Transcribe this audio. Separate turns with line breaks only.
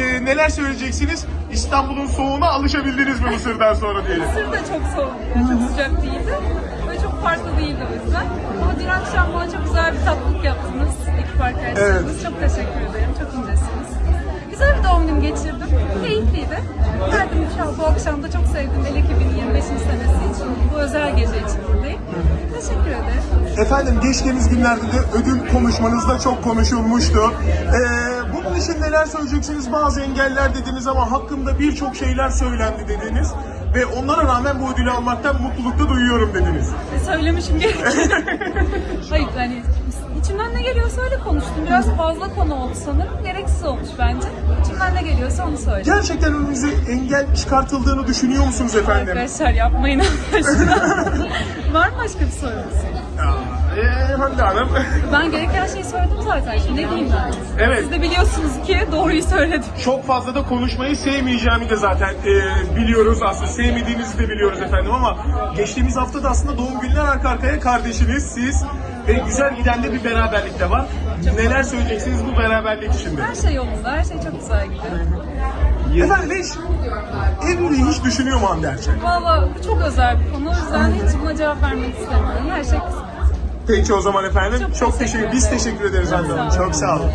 e, neler söyleyeceksiniz? İstanbul'un soğuğuna alışabildiniz mi Mısır'dan sonra diyelim.
Mısır da çok soğuk, çok sıcak değildi. Böyle çok farklı değildi o yüzden. Ama dün akşam bana çok güzel bir tatlılık yaptınız ekip arkadaşlarınız. Çok teşekkür ederim, çok incesiniz. Güzel bir doğum günü geçirdim. Keyifliydi. Geldim inşallah bu akşam da çok sevdim. El ekibinin 25. senesi için, bu özel gece için buradayım. Teşekkür ederim.
Efendim geçtiğimiz günlerde de ödül konuşmanızda çok konuşulmuştu. Ee, için neler söyleyeceksiniz? Bazı engeller dediniz ama hakkında birçok şeyler söylendi dediniz. Ve onlara rağmen bu ödülü almaktan mutluluk da duyuyorum dediniz.
Söylemişim gerekir. Hayır hani içimden ne geliyorsa öyle konuştum. Biraz fazla konu oldu sanırım. Gereksiz olmuş bence. Ne geliyorsa onu söyledim.
Gerçekten önünüze engel çıkartıldığını düşünüyor musunuz efendim?
Arkadaşlar yapmayın arkadaşlar. Var mı başka bir sorunuz?
Ee, Hande Hanım.
Ben gereken şeyi söyledim zaten. Şimdi ne diyeyim ben?
Evet.
Siz de biliyorsunuz ki doğruyu söyledim.
Çok fazla da konuşmayı sevmeyeceğimi de zaten e, biliyoruz aslında. Sevmediğinizi de biliyoruz efendim ama geçtiğimiz hafta da aslında doğum günler arka arkaya kardeşiniz, siz ve güzel giden de bir beraberlik de var. Neler söyleyeceksiniz bu beraberlik içinde?
Her şey yolunda. Her şey çok güzel gidiyor.
Efendim hiç evliliği hiç düşünüyor mu Hande Erçel?
Valla bu çok özel bir konu. O yüzden hiç buna cevap vermek istemiyorum. Her şey kısmet.
Peki o zaman efendim. Çok,
Çok
teşekkür
teşekkür
Biz
ederim.
teşekkür ederiz Hande Hanım.
sağ olun.
Çok sağ olun.